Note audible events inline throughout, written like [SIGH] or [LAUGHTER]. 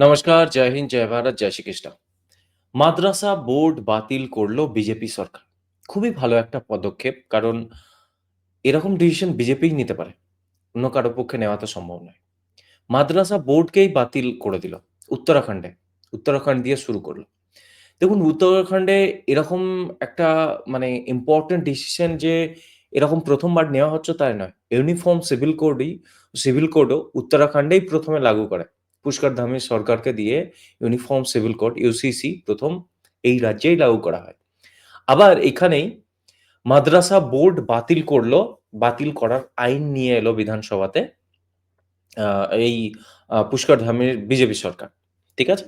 নমস্কার, জয় হিন্দ, জয় ভারত, জয় শ্রীকৃষ্ণ। মাদ্রাসা বোর্ড বাতিল করল বিজেপি সরকার। খুবই ভালো একটা পদক্ষেপ। কারণ এরকম ডিসিশন বিজেপিই নিতে পারে। অন্য কারও পক্ষে নেওয়া তো সম্ভব নয়। মাদ্রাসা বোর্ডকেই বাতিল করে দিল উত্তরাখণ্ডে। উত্তরাখণ্ড দিয়ে শুরু করল দেখুন উত্তরাখণ্ডে এরকম একটা মানে ইম্পোর্টেন্ট ডিসিশন যে এরকম প্রথমবার নেওয়া হচ্ছে তাই নয়। ইউনিফর্ম সিভিল কোডই সিভিল কোডও উত্তরাখণ্ডেই প্রথমে লাগু করে। পুষ্কর ধামি সরকারকে দিয়ে ইউনিফর্ম সিভিল কোড ইউসিসি প্রথম এই রাজ্যেই লাগু করা হয়। আবার এখানেই মাদ্রাসা বোর্ড বাতিল করল বাতিল করার আইন নিয়ে এলো বিধানসভাতে। এই পুষ্কর ধামির বিজেপি সরকার। ঠিক আছে?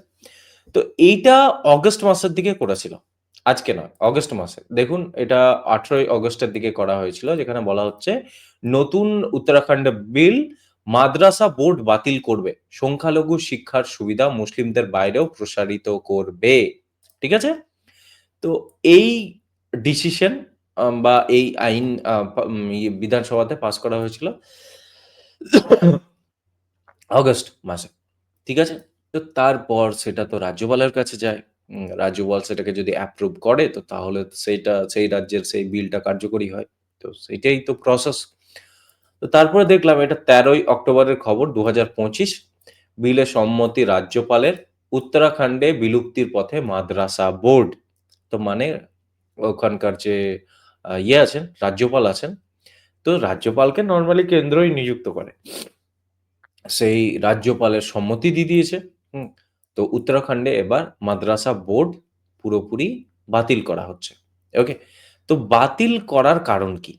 তো এইটা অগস্ট মাসের দিকে করেছিল। আজকে নয়, অগস্ট মাসে। দেখুন এটা ১৮ই অগাস্টের দিকে করা হয়েছিল। যেখানে বলা হচ্ছে নতুন উত্তরাখণ্ড বিল মাদ্রাসা বোর্ড বাতিল করবে। সংখ্যালঘু শিক্ষার সুবিধা মুসলিমদের বাইরেও প্রসারিত করবে। ঠিক আছে? তো এই ডিসিশন বা এই আইন বিধানসভাতে পাস করা হয়েছিল অগাস্ট মাসে। ঠিক আছে? তো তারপর সেটা তো রাজ্যপালের কাছে যায়। রাজ্যপাল সেটাকে যদি অ্যাপ্রুভ করে, তো তাহলে সেইটা, সেই রাজ্যের সেই বিলটা কার্যকরী হয়। তো সেইটাই তো প্রসেস। তো তারপরে দেখলাম এটা ১৩ই অক্টোবরের খবর ২০২৫ বিলে সম্মতি রাজ্যপালের উত্তরাখণ্ডে বিলুপ্তির পথে মাদ্রাসা বোর্ড। তো মানে ওখানকার যে ইয়ে আছেন, রাজ্যপাল আছেন। তো রাজ্যপালকে নর্মালি কেন্দ্রই নিযুক্ত করে। সেই রাজ্যপালের সম্মতি দিয়ে দিয়েছে। তো উত্তরাখণ্ডে এবার মাদ্রাসা বোর্ড পুরোপুরি বাতিল করা হচ্ছে। ওকে? তো বাতিল করার কারণ কি?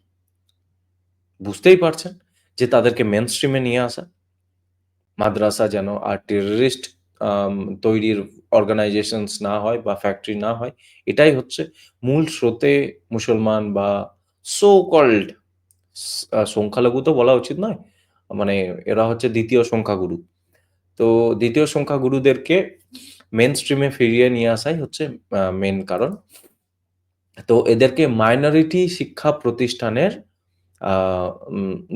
বুঝতেই পারছেন যে তাদেরকে মেন স্ট্রিমে নিয়ে আসা। মাদ্রাসা যেন আর টেররিস্ট তৈরির অর্গানাইজেশনস না হয় বা ফ্যাক্টরি না হয়। এটাই হচ্ছে মূল স্রোতে মুসলমান বা সো কল্ড সংখ্যালঘু তো বলা উচিত নয়। মানে এরা হচ্ছে ২য় সংখ্যাগুরু। তো ২য় সংখ্যাগুরুদেরকে মেন স্ট্রিমে ফিরিয়ে নিয়ে আসাই হচ্ছে মেন কারণ। তো এদেরকে মাইনরিটি শিক্ষা প্রতিষ্ঠানের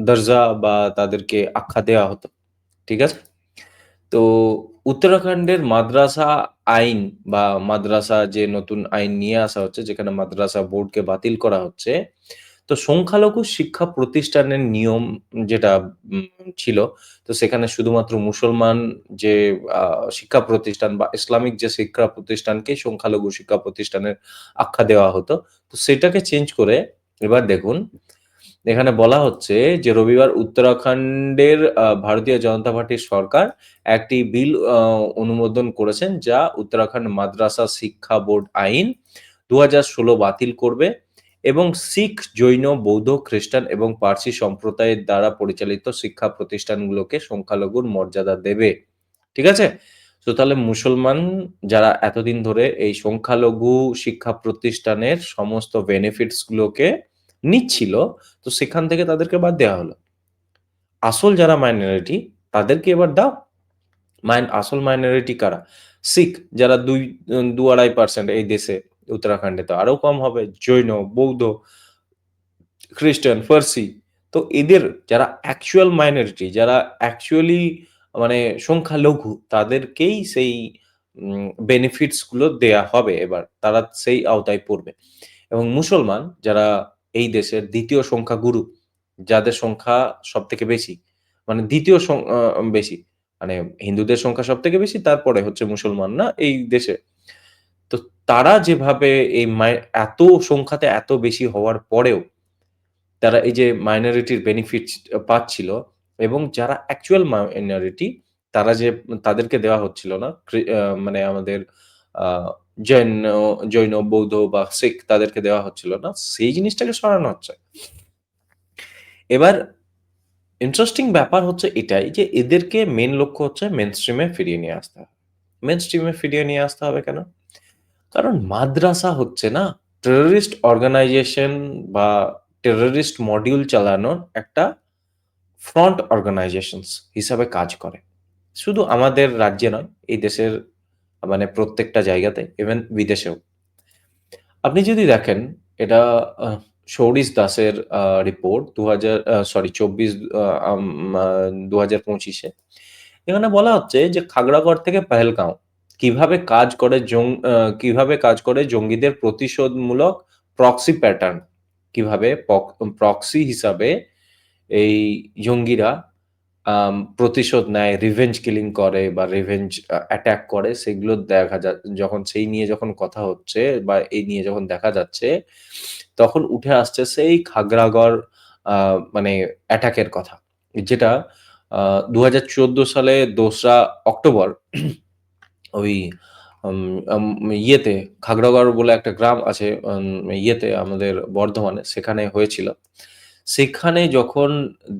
দরজা বা তাদেরকে আখ্যা দেওয়া হতো। ঠিক আছে? তো উত্তরাখণ্ডের মাদ্রাসা আইন বা মাদ্রাসা যে নতুন আইন নিয়ে আসা হচ্ছে, যেখানে মাদ্রাসা বোর্ডকে বাতিল করা হচ্ছে। তো সংখ্যালঘু শিক্ষা প্রতিষ্ঠানের নিয়ম যেটা ছিল, তো সেখানে শুধুমাত্র মুসলমান যে শিক্ষা প্রতিষ্ঠান বা ইসলামিক যে শিক্ষা প্রতিষ্ঠানকেই সংখ্যালঘু শিক্ষা প্রতিষ্ঠানের আখ্যা দেওয়া হতো। তো সেটাকে চেঞ্জ করে এবার দেখুন এখানে বলা হচ্ছে যে রবিবার উত্তরাখণ্ডের ভারতীয় জনতা পার্টির সরকার একটি বিল অনুমোদন করেছেন যা উত্তরাখণ্ড মাদ্রাসা শিক্ষা বোর্ড আইন ২০১৬ বাতিল করবে এবং শিখ, জৈন, বৌদ্ধ, খ্রিস্টান এবং পার্সি সম্প্রদায়ের দ্বারা পরিচালিত শিক্ষা প্রতিষ্ঠানগুলোকে সংখ্যালঘুর মর্যাদা দেবে। ঠিক আছে? তো তাহলে মুসলমান যারা এতদিন ধরে এই সংখ্যালঘু শিক্ষা প্রতিষ্ঠানের সমস্ত বেনিফিটস গুলোকে নিচ্ছিল, তো সেখান থেকে তাদেরকে বাদ দেওয়া হলো। আসল যারা মাইনরিটি তাদেরকে এবার দাও। মাইন আসল মাইনরিটি কারা? শিখ যারা দুই দু আড়াই পার্সেন্ট এই দেশে উত্তরাখণ্ডে তো আরও কম হবে। জৈন, বৌদ্ধ, খ্রিস্টান, ফার্সি। তো এদের যারা অ্যাকচুয়াল মাইনরিটি যারা অ্যাকচুয়ালি মানে সংখ্যালঘু তাদেরকেই সেই উম বেনিফিটসগুলো দেয়া হবে এবার। তারা সেই আওতায় পড়বে। এবং মুসলমান যারা এই দেশের দ্বিতীয় সংখ্যা গুরু, যাদের সংখ্যা সব থেকে বেশি। মানে দ্বিতীয় বেশি। মানে হিন্দুদের সংখ্যা সব থেকে বেশি, তারপরে হচ্ছে মুসলমানরা এই দেশে। তো তারা যেভাবে এই এত সংখ্যাতে এত বেশি হওয়ার পরেও তারা এই যে মাইনরিটির বেনিফিট পাচ্ছিল এবং যারা অ্যাকচুয়াল মাইনরিটি তারা যে, তাদেরকে দেওয়া হচ্ছিল না। মানে আমাদের জৈন জৈন, বৌদ্ধ বা শিখ তাদেরকে দেওয়া হচ্ছিল না। সেই জিনিসটাকে সরানো হচ্ছে। এবার ইন্টারেস্টিং ব্যাপার হচ্ছে এটাই যে এদেরকে মেন লক্ষ্য হচ্ছে মেন স্ট্রিমে ফিরিয়ে নিয়ে আসতে হবে। মেন স্ট্রিমে ফিরিয়ে নিয়ে আসতে হবে কেন? কারণ মাদ্রাসা হচ্ছে না টেররিস্ট অর্গানাইজেশন বা টেররিস্ট মডিউল চালানোর একটা ফ্রন্ট অর্গানাইজেশনস হিসাবে কাজ করে। শুধু আমাদের রাজ্যে নয়, এই দেশের মানে প্রত্যেকটা জায়গাতে ইভেন বিদেশেও। আপনি যদি দেখেন, এটা আ সৌরিশ দাসের রিপোর্ট ২০০০ আ সরি ২৪ আ আম আ ২০২৫ এ এখানে বলা হচ্ছে যে খাগড়াগড় থেকে পেহেলগাঁও, কীভাবে কাজ করে জং কীভাবে কাজ করে জঙ্গিদের প্রতিশোধমূলক প্রক্সি প্যাটার্ন কীভাবে প্রক্সি হিসাবে এই জঙ্গিরা প্রতিশোধ নেয়, রিভেঞ্জ কিলিং করে বা রিভেঞ্জ আ অ্যাটাক করে সেগুলো দেখা যা যখন সেই নিয়ে যখন কথা হচ্ছে বা এই নিয়ে যখন দেখা যাচ্ছে, তখন উঠে আসছে সেই খাগড়াগড় মানে অ্যাটাকের কথা। যেটা ২০১৪ সালে দোসরা অক্টোবর ওই ইয়েতে খাগড়াগড় বলে একটা গ্রাম আছে ইয়েতে আমাদের বর্ধমানে সেখানে হয়েছিল। সেখানে যখন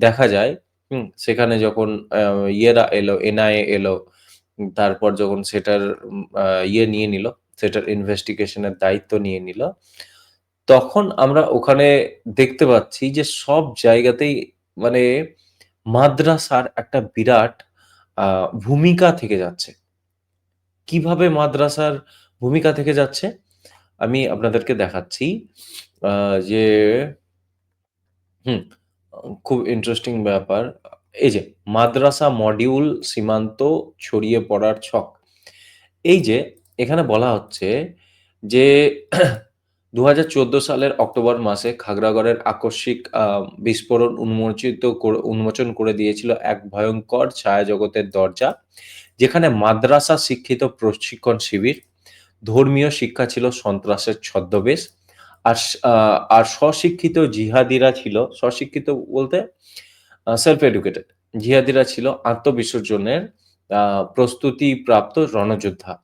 দেখা যায়, হুম? সেখানে যখন ইয়েরা এলো, এনআইএ এলো, তারপর যখন সেটার ইয়ে নিয়ে নিল, সেটার ইনভেস্টিগেশন এর দায়িত্ব নিয়ে নিল। তখন আমরা ওখানে দেখতে পাচ্ছি যে সব জায়গাতেই মানে মাদ্রাসার একটা বিরাট ভূমিকা থেকে যাচ্ছে। কীভাবে মাদ্রাসার ভূমিকা থেকে যাচ্ছে? আমি আপনাদেরকে দেখাচ্ছি। যে হুম, খুব ইন্টারেস্টিং ব্যাপার। এই যে মাদ্রাসা মডিউল সীমান্ত ছড়িয়ে পড়ার ছক। এই যে এখানে বলা হচ্ছে যে [CLEARS THROAT] ২০১৪ সালের অক্টোবর মাসে খাগড়াগড়ের আকস্মিক বিস্ফোরণ উন্মোচিত উন্মোচন করে দিয়েছিল এক ভয়ংকর ছায়াজগতের দরজা। যেখানে মাদ্রাসা শিক্ষিত প্রশিক্ষণ শিবির, ধর্মীয় শিক্ষা ছিল সন্ত্রাসের ছদ্মবেশ। আর আর স্বশিক্ষিত জিহাদিরা ছিল, স্বশিক্ষিত বলতে সেলফ এডুকেটেড জিহাদিরা ছিল, আত্মবিসর্জনের, আ, প্রস্তুতিপ্রাপ্ত রণযোদ্ধা।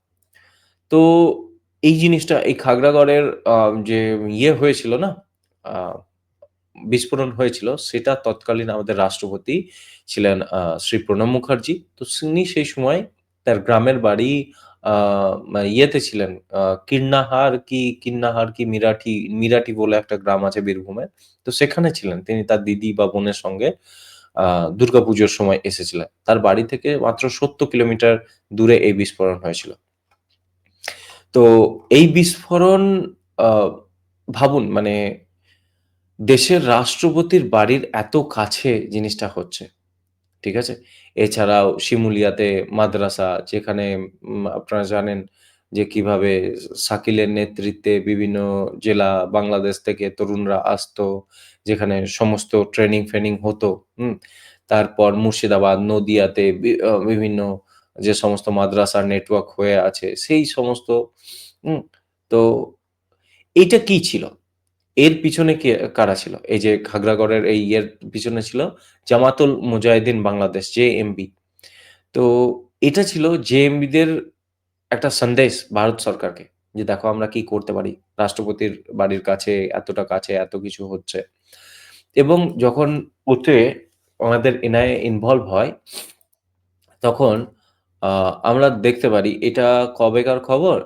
তো এই জিনিসটা, এই খাগড়াগড়ের যে ইয়ে হয়েছিল না? বিস্ফোরণ হয়েছিল, সেটা তৎকালীন আমাদের রাষ্ট্রপতি ছিলেন শ্রী প্রণব মুখার্জি তো তিনি সেই সময় তার গ্রামের বাড়ি ইয়েতে ছিলেন, আ কীর্ণাহার কি, কিন্নাহার কি মিরাঠি মিরাটি বলে একটা গ্রাম আছে বীরভূমে। তো সেখানে ছিলেন। তিনি তার দিদি বা বোনের সঙ্গে দুর্গাপুজোর সময় এসেছিলেন। তার বাড়ি থেকে মাত্র ৭০ কিলোমিটার দূরে এই বিস্ফোরণ হয়েছিল। তো এই বিস্ফোরণ ভাবুন মানে দেশের রাষ্ট্রপতির বাড়ির এত কাছে জিনিসটা হচ্ছে। ঠিক আছে? এছাড়াও শিমুলিয়াতে মাদ্রাসা যেখানে আপনারা জানেন যে কীভাবে শাকিলের নেতৃত্বে বিভিন্ন জেলা বাংলাদেশ থেকে তরুণরা আসতো। যেখানে সমস্ত ট্রেনিং ফ্রেনিং হতো। হুম? তারপর মুর্শিদাবাদ, নদিয়াতে বিভিন্ন যে সমস্ত মাদ্রাসার নেটওয়ার্ক হয়ে আছে সেই সমস্ত হুম? তো এইটা কি ছিল? এর পিছনে কে কারা ছিল? এই যে খাগড়াগড়ের এই ইয়ের পিছনে ছিল জামাতুল মুজাহিদিন বাংলাদেশ জেএমবি। তো এটা ছিল জেএমবিদের একটা সন্দেশ ভারত সরকারকে। যে দেখো আমরা কি করতে পারি। রাষ্ট্রপতির বাড়ির কাছে, এতটা কাছে এত কিছু হচ্ছে। এবং যখন ওতে আমাদের এনআইএ ইনভলভ হয় তখন আমরা দেখতে পারি এটা কবেকার খবর?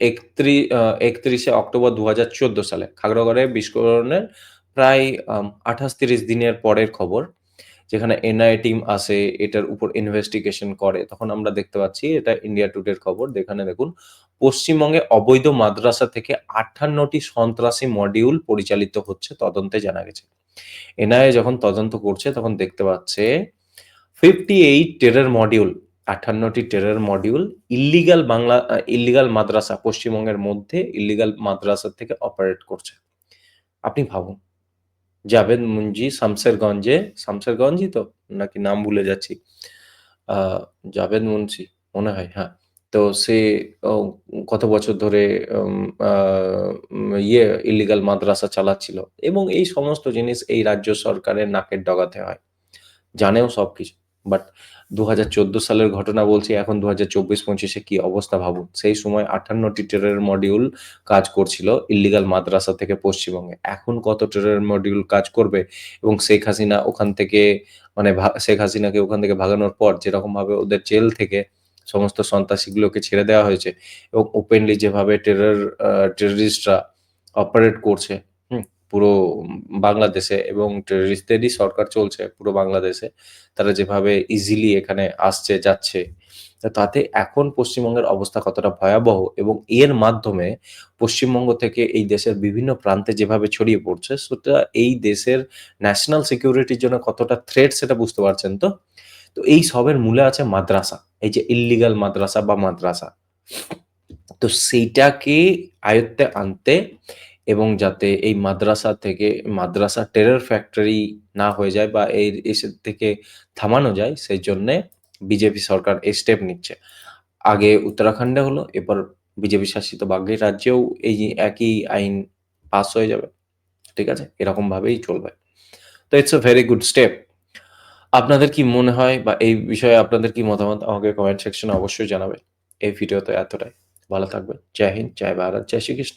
আম একত্রি আ ৩১ শে অক্টোবর ২০১৪ সালে খাগড়াগড়ে বিস্ফোরণের প্রায় আঠাশ ২৮-৩০ দিনের পরের খবর। যেখানে এনআই টিম আসে, এটার উপর ইনভেস্টিগেশন করে। তখন আমরা দেখতে পাচ্ছি এটা ইন্ডিয়া টুডের খবর। যেখানে দেখুন পশ্চিমবঙ্গে অবৈধ মাদ্রাসা থেকে ৫৮ টি সন্ত্রাসী মডিউল পরিচালিত হচ্ছে তদন্তে জানা গেছে। এনআইএ যখন তদন্ত করছে তখন দেখতে পাচ্ছে 58 টেরর মডিউল ৫৮ টি terror module illegal Bangla illegal মাদ্রাসা পশ্চিমবঙ্গের মধ্যে ইল্লিগাল মাদ্রাসা থেকে অপারেট করছে। আপনি ভাবুন। জাভেদ মুঞ্জি শামসেরগঞ্জে, শামসেরগঞ্জই তো? নাকি নাম ভুলে যাচ্ছি। জাভেদ মুন্সি মনে হয় হ্যাঁ। তো সে কত বছর ধরে ইয়ে ইল্লিগাল মাদ্রাসা চালাচ্ছিল এবং এই সমস্ত জিনিস এই রাজ্য সরকারের নাকের ডগাতে হয়। জানেও সবকিছু। বাট ২০১৪ সালের ঘটনা বলছি, এখন দু হাজার চব্বিশ পঁচিশে কি অবস্থা ভাবুন। সেই সময় ৫৮ টি টেরর মডিউল কাজ করছিল ইল্লিগাল মাদ্রাসা থেকে পশ্চিমবঙ্গে। এখন কত টেরর মডিউল কাজ করবে এবং শেখ হাসিনা ওখান থেকে মানে শেখ হাসিনাকে ওখান থেকে ভাগানোর পর যেরকমভাবে ওদের জেল থেকে সমস্ত সন্ত্রাসীগুলোকে ছেড়ে দেওয়া হয়েছে এবং ওপেনলি যেভাবে টেরর টেররিস্টরা অপারেট করছে? পুরো বাংলাদেশে এবং টেররিস্টদেরই সরকার চলছে পুরো বাংলাদেশে। তারা যেভাবে ইজিলি এখানে আসছে, যাচ্ছে। তাতে এখন পশ্চিমবঙ্গের অবস্থা কতটা ভয়াবহ এবং এর মাধ্যমে পশ্চিমবঙ্গ থেকে এই দেশের বিভিন্ন প্রান্তে যেভাবে ছড়িয়ে পড়ছে সেটা এই দেশের ন্যাশনাল সিকিউরিটির জন্য কতটা থ্রেট সেটা বুঝতে পারছেন তো? তো এই সবের মূলে আছে মাদ্রাসা। এই যে ইল্লিগাল মাদ্রাসা বা মাদ্রাসা। তো সেইটাকে আয়ত্তে আনতে এবং যাতে এই মাদ্রাসা থেকে মাদ্রাসা টেরর ফ্যাক্টরি না হয়ে যায় বা এর এসব থেকে থামানো যায় সেই জন্যে বিজেপি সরকার এই স্টেপ নিচ্ছে। আগে উত্তরাখণ্ডে হলো, এরপর বিজেপি শাসিত বাকি রাজ্যেও এই একই আইন পাস হয়ে যাবে। ঠিক আছে? এরকমভাবেই চলবে। তো it's a very good step. আপনাদের কি মনে হয় বা এই বিষয়ে আপনাদের কি মতামত আমাকে কমেন্ট সেকশনে অবশ্যই জানাবেন। এই ভিডিওতে এতটাই। ভালো থাকবেন। জয় হিন্দ, জয় ভারত, জয় শ্রীকৃষ্ণ।